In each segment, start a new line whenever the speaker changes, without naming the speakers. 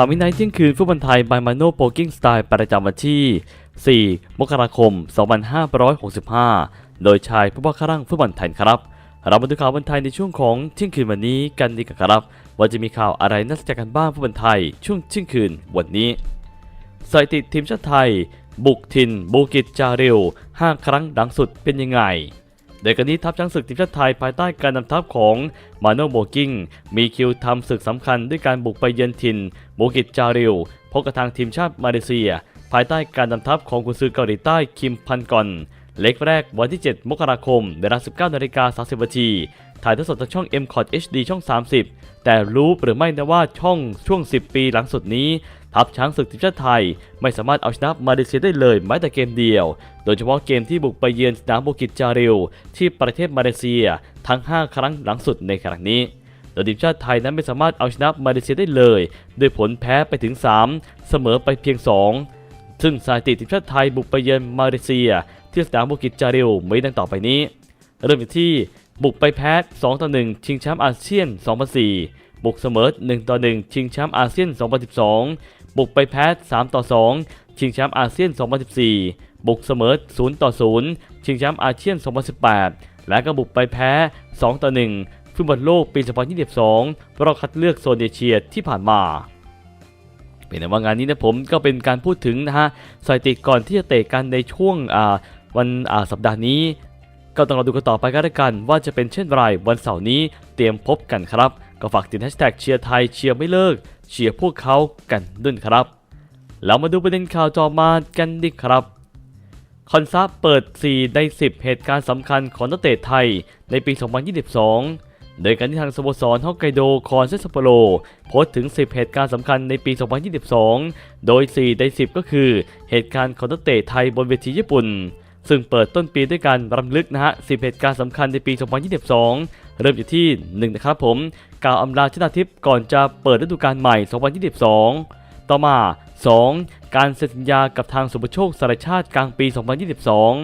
ข่าวมินไนท์เที่ยงคืนฟุตบอลไทยบายมาโนโปกิ้งสไตล์ประจำวันที่ 4 มกราคม 2565 โดยชายผู้ว่าข้าร่างฟุตบอลไทยครับ เรามาดูข่าวบอลไทยในช่วงของเที่ยงคืนวันนี้กันดีกว่าครับ ว่าจะมีข่าวอะไรน่าสนใจกันบ้างฟุตบอลไทยช่วงเที่ยงคืนวันนี้สถิติทีมชาติไทย บุกทินบูกิจจาริว 5 ครั้งดังสุดเป็นยังไง โดยกรณีทัพช้างศึกทีมชาติไทยภายใต้การนำทัพของมาโนโบกิ้งมีคิวทำศึกสำคัญด้วยการบุกไปเยือนถิ่นโบกิจจาริวพบกับทางทีมชาติมาเลเซีย ภายใต้การนำทัพของกุนซือเกาหลีใต้คิมพันกอน เล็กแรกวันที่ 7 มกราคมเวลา 19นาฬิกา30นาทีถ่ายทอดสดทางช่อง m c o t HD ช่อง 30 แต่รู้หรือไม่นะว่าช่องช่วง 10 ปีหลังสุดนี้ ทัพช้างศึกทีมชาติไทย ไม่สามารถเอาชนะมาเลเซียได้เลยแม้แต่เกมเดียว โดยเฉพาะเกมที่บุกไปเยือนสนามบูกิจจาริว ที่ประเทศมาเลเซียทั้ง 5 ครั้งหลังสุดในครั้งนี้โดยทีมชาติไทยนั้นไม่สามารถเอาชนะมาเลเซียได้เลยด้วยผลแพ้ไปถึง 3 เสมอไปเพียง 2 ซึ่งสถิติทีมชาติไทยบุกไปเยือนมาเลเซีย ที่สนามบูกิจจาริวมีดังต่อไปนี้ เริ่มจากที่บุกไปแพ้ 2 ต่อ 1 ชิงแชมป์อาเซียน 2004 บุกเสมอ 1 ต่อ 1 ชิงแชมป์อาเซียน 2012 บุกไปแพ้ 3 ต่อ 2 ชิงแชมป์อาเซียน 2014 บุกเสมอ 0 ต่อ 0 ชิงแชมป์อาเซียน 2018 และก็บุกไปแพ้ 2 ต่อ 1 ฟุตบอลโลกปี 2022 รอบคัดเลือกโซนเอเชียที่ผ่านมาเป็นว่างานนี้นะผมก็เป็นการพูดถึงนะฮะสถิติก่อนที่จะเตะกันในช่วงอ่า วันอ่าสัปดาห์นี้ ก็ต้องรอดูกันต่อไปกันล้วกัน ว่าจะเป็นเช่นไรวันเสาร์นี้เตรียมพบกันครับ ก็ฝากติดแฮชแท็กเชียร์ไทยเชียร์ไม่เลิกเชียร์พวกเขากันด้วยครับแล้วมาดูประเด็นข่าวจอมากันดีครับ คอนซับเปิด 4 ใน 10 เหตุการณ์สำคัญของนักเตะไทยในปี 2022 โดยการที่ทางสโมสรฮอกไกโดคอนเซสโปโรโพสต์ถึง 10 เหตุการณ์สำคัญในปี 2022 โดย 4 ใน 10 ก็คือ เหตุการณ์ของนักเตะไทยบนเวทีญี่ปุ่น ซึ่งเปิดต้นปีด้วยการรำลึกนะฮะ10เหตุการณ์สำคัญในปี 2022 เริ่มจากที่1นะครับผมกล่าวอำลาชนาทิพย์ก่อนจะเปิดฤดูกาลใหม่ 2022 ต่อมา 2. การเซ็นสัญญากับทางสุภโชคสารชาติกลางปี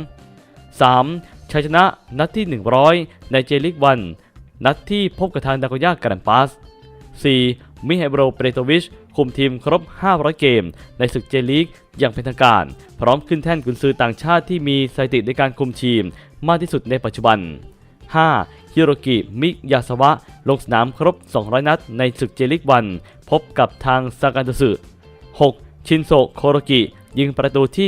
2022 3. ชัยชนะนัดที่ 100 ในเจลิกวัน นัดที่พบกับทางดาโกย่าการันปัส 4. มิเฮโบรเปรโตวิช คุมทีมครบ 500 เกม ในศึกเจลีกอย่างเป็นทางการ พร้อมขึ้นแท่นกุนซือต่างชาติที่มีสถิติในการคุมทีม มากที่สุดในปัจจุบัน 5. ฮิโรกิ มิยาสวะ ลงสนามครบ 200 นัด ในศึกเจลิกวัน พบกับทางซากาโตสึ 6. ชินโซโคโรกิ ยิงประตูที่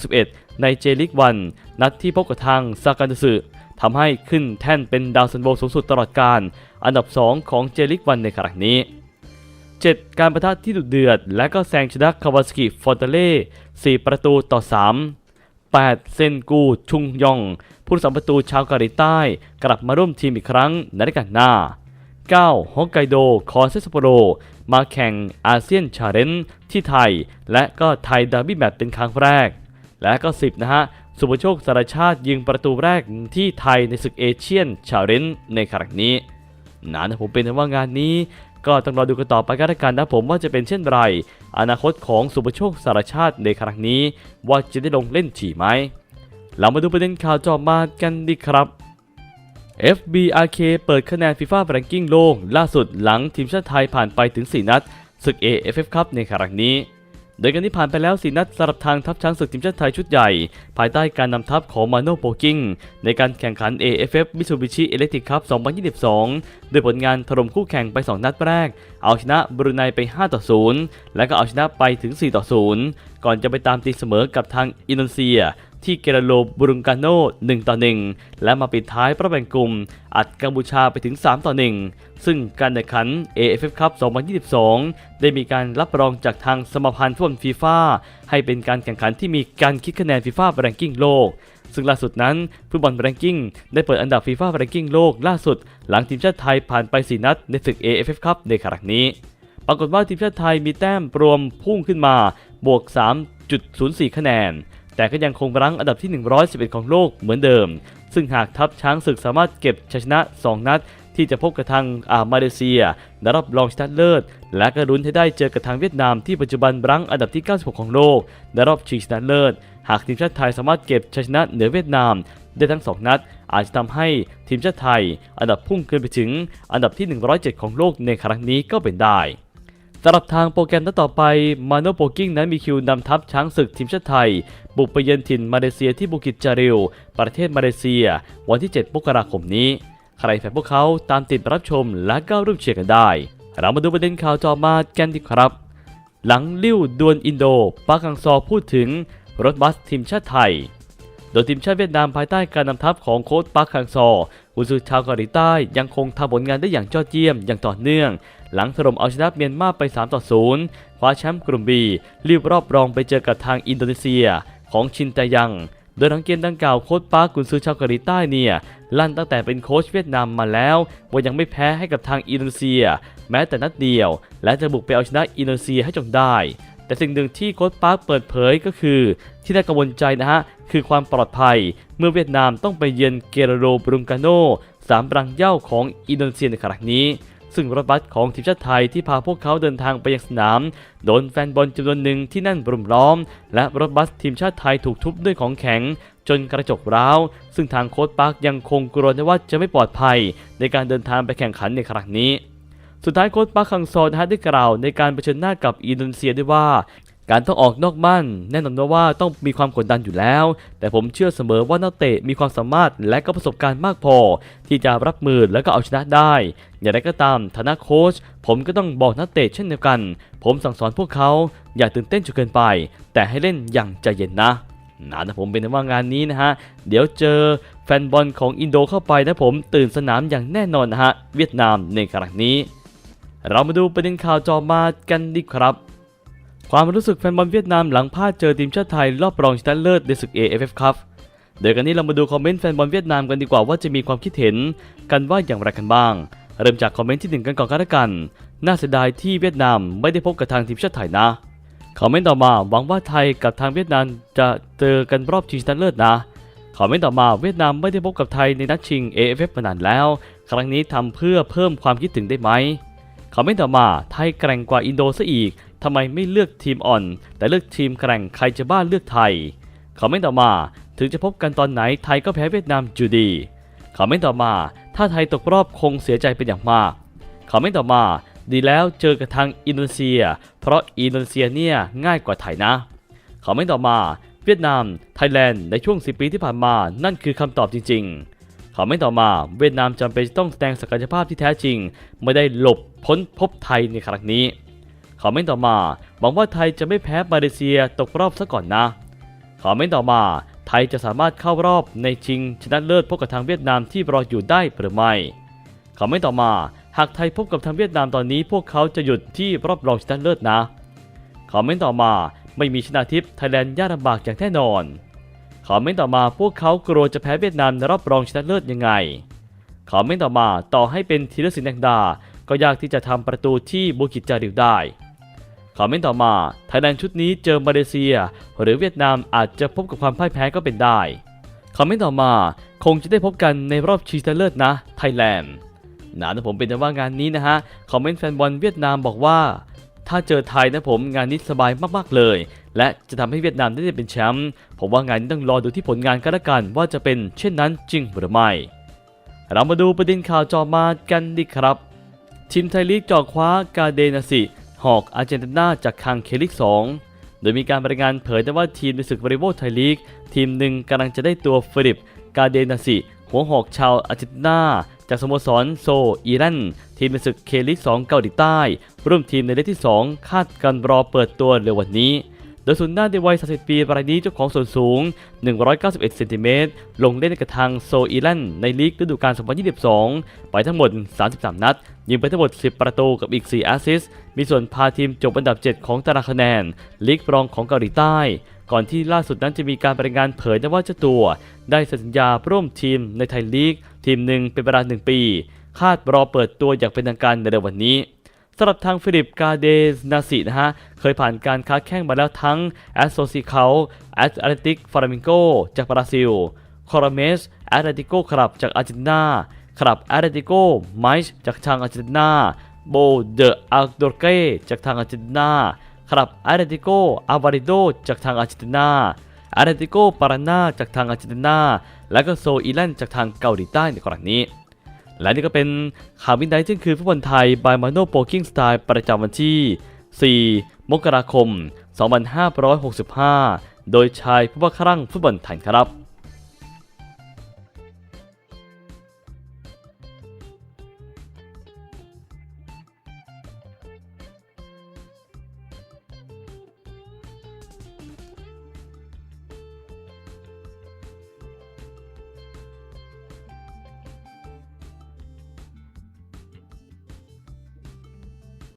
161 ในเจลิกวัน นัดที่พบกับทางซากาโตสึ ทำให้ขึ้นแท่นเป็นดาวซันโบสูงสุดตลอดการ อันดับ 2 ของเจลิกวันในครั้งนี้ 7. การประทะที่ดุเดือด และก็แซงชนะคาวาสกิฟอนเตเล่4ประตูต่อ 3 8. เซนกู ชุงยอง ผู้รักษาประตูชาวเกาหลีใต้ กลับมาร่วมทีมอีกครั้งในฤดูกาลหน้า 9. ฮอกไกโด คอนเซสโปโร มาแข่งอาเซียนชาเลนจ์ที่ไทย และก็ไทยดาร์บี้แมตช์เป็นครั้งแรก และก็ 10 นะฮะ สุภโชคสารชาติยิงประตูแรกที่ไทยในศึกเอเชียนชาเลนจ์ในครั้งนี้นะผมเป็นว่างานนี้ก็ต้องรอดูกันต่อไปกันละกันนะผมว่าจะเป็นเช่นไร อนาคตของสุภโชคสารชาติในครั้งนี้ ว่าจะได้ลงเล่นฉี่ไหม เรามาดูประเด็นข่าวจอมากันดีครับ FBRK เปิดคะแนน FIFA Ranking โลกล่าสุดหลังทีมชาติไทยผ่านไปถึง 4 นัดศึก AFF Cup ในครั้งนี้ โดยการที่ผ่านไปแล้ว4นัดสำหรับทางทัพช้างศึกทีมชาติไทยชุดใหญ่ ภายใต้การนำทัพของมาโนโปกิ้งในการแข่งขัน AFF Mitsubishi Electric Cup 2022โดยผลงานถล่มคู่แข่งไป 2 นัดแรก เอาชนะบรูไนไป 5 ต่อ 0 และก็เอาชนะไปถึง 4 ต่อ 0 ก่อนจะไปตามตีเสมอกับทางอินโดนีเซีย ที่เกเรโลบุรุงกาโน1ต่อ 1 และมาปิดท้ายประแบ่งกลุ่ม อัดกัมพูชาไปถึง 3 ต่อ 1 ซึ่งการแข่งขัน AFF Cup 2022 ได้มีการรับรองจากทางสมาพันธ์ฟุตบอลฟีฟ่าให้เป็นการแข่งขันที่มีการคิดคะแนนฟีฟ่าแรงกิ้งโลกซึ่งล่าสุดนั้นฟุตบอลแรงกิ้งได้เปิดอันดับฟีฟ่าแรงกิ้งโลกล่าสุด หลังทีมชาติไทยผ่านไป 4 นัดในศึก AFF Cup ในครั้งนี้ ปรากฏว่าทีมชาติไทยมีแต้มรวมพุ่งขึ้นมาบวก 3.04 คะแนน แต่ก็ยังคงรั้งอันดับที่ 111 ของโลกเหมือนเดิม ซึ่งหากทัพช้างศึกสามารถเก็บชัยชนะ 2 นัด ที่จะพบกับทางอามาเลเซียในรอบรองชนะเลิศ และก็รุ้นให้ได้เจอกับทางเวียดนามที่ปัจจุบันรั้งอันดับที่ 96 ของโลกในรอบชิงชนะเลิศ หากทีมชาติไทยสามารถเก็บชัยชนะเหนือเวียดนามได้ทั้ง 2 นัด อาจจะทำให้ทีมชาติไทย อันดับพุ่งขึ้นไปถึงอันดับที่ 107 ของโลกในครั้งนี้ก็เป็นได้ สำหรับทางโปรแกรมนัดต่อไปมาโนโปกิ้งนั้นมีคิวนำทัพช้างศึกทีมชาติไทย บุกไปเยือนถิ่นมาเลเซียที่บุกิจจาริว ประเทศมาเลเซีย วันที่ 7 มกราคมนี้ ใครแฟนพวกเขาตามติดรับชมและก้าวร่วมเชียร์กันได้ เรามาดูประเด็นข่าวจอมากันดีครับ หลังลิ้วดวลอินโดปากังซอพูดถึงรถบัสทีมชาติไทย โดยทีมชาติเวียดนามภายใต้การนำทัพของโค้ชปาร์คคังซอกุนซือชาวเกาหลีใต้ยังคงทำผลงานได้อย่างยอดเยี่ยมอย่างต่อเนื่อง หลังถล่มเอาชนะเมียนมาไป 3 ต่อ 0 คว้าแชมป์กลุ่มบีรีบรอบรองไปเจอกับทางอินโดนีเซียของชินแตยัง โดยหลังเกมดังกล่าวโค้ชปาร์คกุนซือชาวเกาหลีใต้เนี่ยลั่นตั้งแต่เป็นโค้ชเวียดนามมาแล้วว่ายังไม่แพ้ให้กับทางอินโดนีเซีย แม้แต่นัดเดียว และจะบุกไปเอาชนะอินโดนีเซียให้จงได้ แต่สิ่งหนึ่งที่โค้ชปาร์คเปิดเผยก็คือ ที่น่ากังวลใจนะฮะ คือความปลอดภัย เมื่อเวียดนามต้องไปเยือนเกเรโรบรุงกาโนสามรังเย้าของอินโดนีเซียในครั้งนี้ ซึ่งรถบัสของทีมชาติไทยที่พาพวกเขาเดินทางไปยังสนาม โดนแฟนบอลจำนวนหนึ่งที่นั่นรุมล้อม และรถบัสทีมชาติไทยถูกทุบด้วยของแข็ง จนกระจกร้าว ซึ่งทางโค้ชปาร์คยังคงกลัวว่าจะไม่ปลอดภัย ในการเดินทางไปแข่งขันในครั้งนี้ สุดท้ายโค้ชปาร์คคังซอนะฮะได้กล่าวในการเผชิญหน้ากับอินโดนีเซียด้วยว่าการต้องออกนอกบ้านแน่นอนว่าต้องมีความกดดันอยู่แล้ว แต่ผมเชื่อเสมอว่านักเตะมีความสามารถและก็ประสบการณ์มากพอ ที่จะรับมือและก็เอาชนะได้ อย่างไรก็ตามฐานะโค้ชผมก็ต้องบอกนักเตะเช่นเดียวกัน ผมสั่งสอนพวกเขาอย่าตื่นเต้นจนเกินไป แต่ให้เล่นอย่างใจเย็นนะนะนะผมเป็นว่างานนี้นะฮะ เดี๋ยวเจอแฟนบอลของอินโดเข้าไปนะผมตื่นสนามอย่างแน่นอนนะฮะเวียดนามในครั้งนี้ เรามาดูประเด็นข่าวจอมากันดีครับ ความรู้สึกแฟนบอลเวียดนามหลังพลาดเจอทีมชาติไทยรอบรองชนะเลิศในศึก AFF ครับเดี๋ยวกันนี้เรามาดูคอมเมนต์แฟนบอลเวียดนามกันดีกว่าว่าจะมีความคิดเห็นกันว่าอย่างไรกันบ้าง เริ่มจากคอมเมนต์ที่หนึ่งกันก่อนก็แล้วกัน น่าเสียดายที่เวียดนามไม่ได้พบกับทางทีมชาติไทยนะ คอมเมนต์ต่อมาหวังว่าไทยกับทางเวียดนามจะเจอกันรอบชิงชนะเลิศนะ คอมเมนต์ต่อมาเวียดนามไม่ได้พบกับไทยในนัดชิง AFF มานานแล้ว ครั้งนี้ทำเพื่อเพิ่มความคิดถึงได้ไหม คอมเมนต์ต่อมาไทยแกร่งกว่าอินโดซะอีกทำไมไม่เลือกทีมอ่อน แต่เลือกทีมแกร่งใครจะบ้าเลือกไทยคอมเมนต์ต่อมา ถึงจะพบกันตอนไหนไทยก็แพ้เวียดนามอยู่ดีคอมเมนต์ต่อมา ถ้าไทยตกรอบคงเสียใจเป็นอย่างมากคอมเมนต์ต่อมา ดีแล้วเจอกับทางอินโดนีเซีย เพราะอินโดนีเซียเนี่ยง่ายกว่าไทยนะคอมเมนต์ต่อมา เวียดนาม ไทยแลนด์ในช่วง 10 ปีที่ผ่านมา นั่นคือคำตอบจริง ๆ คอมเมนต์ต่อมาเวียดนามจำเป็นต้องแสดงศักยภาพที่แท้จริง ไม่ได้หลบพ้นพบไทยในครั้งนี้คอมเมนต์ต่อมาหวังว่าไทยจะไม่แพ้มาเลเซียตกรอบซะก่อนนะคอมเมนต์ต่อมาไทยจะสามารถเข้ารอบในชิงชนะเลิศพบกับทางเวียดนามที่รออยู่ได้หรือไม่คอมเมนต์ต่อมาหากไทยพบกับทางเวียดนามตอนนี้พวกเขาจะหยุดที่รอบรองชนะเลิศนะคอมเมนต์ต่อมาไม่มีชนะทิพย์ไทยแลนด์ยากลำบากอย่างแน่นอน คอมเมนต์ต่อมาพวกเขากลัวจะแพ้เวียดนามในรอบรองชนะเลิศยังไงคอมเมนต์ต่อมาต่อให้เป็นธีรศิลป์แดงดา ก็ยากที่จะทำประตูที่บุกิจจาริวได้คอมเมนต์ต่อมาไทยแลนด์ชุดนี้เจอมาเลเซีย หรือเวียดนามอาจจะพบกับความพ่ายแพ้ก็เป็นได้คอมเมนต์ต่อมาคงจะได้พบกันในรอบชิงชนะเลิศนะไทยแลนด์นะแต่ผมเป็นแต่ว่างานนี้นะฮะคอมเมนต์แฟนบอลเวียดนามบอกว่า ถ้าเจอไทยนะผมงานนี้สบายมากๆเลย และจะทำให้เวียดนามได้เป็นแชมป์ผมว่างานนี้ต้องรอดูที่ผลงานกันละกันว่าจะเป็นเช่นนั้นจริงหรือไม่ เรามาดูประเด็นข่าวจอมากันดีครับทีมไทยลีกจ่อคว้ากาเดนาสิหอกอาร์เจนตินาจากคางเคลิก2โดยมีการรายงานเผยได้ว่าทีมในศึกวอลเลย์บอลไทยลีก ทีมหนึ่งกำลังจะได้ตัวฟิลิปกาเดนาสิหัวหอกชาวอาร์เจนตินาจากสโมสรโซอีรันทีมในศึกเคลิก2เกาหลีใต้ ร่วมทีมในเลขที่ 2 คาดการรอเปิดตัวเร็ววันนี้ โดยศูนหน้าในวัย 30 ปีรายนี้เจ้าของส่วนสูง 191 เซนติเมตร ลงเล่นกับทางโซอีแลนด์ในลีกฤดูกาล 2022 ไปทั้งหมด 33 นัด ยิงไปทั้งหมด 10 ประตูกับอีก 4 แอสซิสต์ มีส่วนพาทีมจบอันดับ 7 ของตารางคะแนน ลีกรองของเกาหลีใต้ ก่อนที่ล่าสุดนั้นจะมีการรายงานเผยนะว่าเจ้าตัว ได้สัญญาร่วมทีมในไทยลีก ทีมหนึ่งเป็นเวลา 1 ปี คาดรอเปิดตัวอย่างเป็นทางการในเร็ววันนี้ สำหรับทางฟิลิปกาเดสนาซินะฮะ เคยผ่านการค้าแข่งมาแล้วทั้งแอสโซซิเขาแอตเลติกฟารามิงโกจากบราซิล คอร์เมสแอตเลติโกคลับจากอาร์เจนตินาคลับแอตเลติโกไมส์จากทางอาร์เจนตินาโบเดออัลโดเกจากทางอาร์เจนตินาคลับแอตเลติโกอาวาริโดจากทางอาร์เจนตินาแอตเลติโกปารานาจากทางอาร์เจนตินา และก็โซอีแลนด์จากทางเกาหลีใต้ในครั้งนี้ และนี่ก็เป็นข่าววินไดที่คืนฟุตบอลไทยบายมาโนโปกิ้งสไตล์ประจำวันที่ 4 มกราคม 2565 โดยชายผู้บังคับรั่งฟุตบอลไทยครับ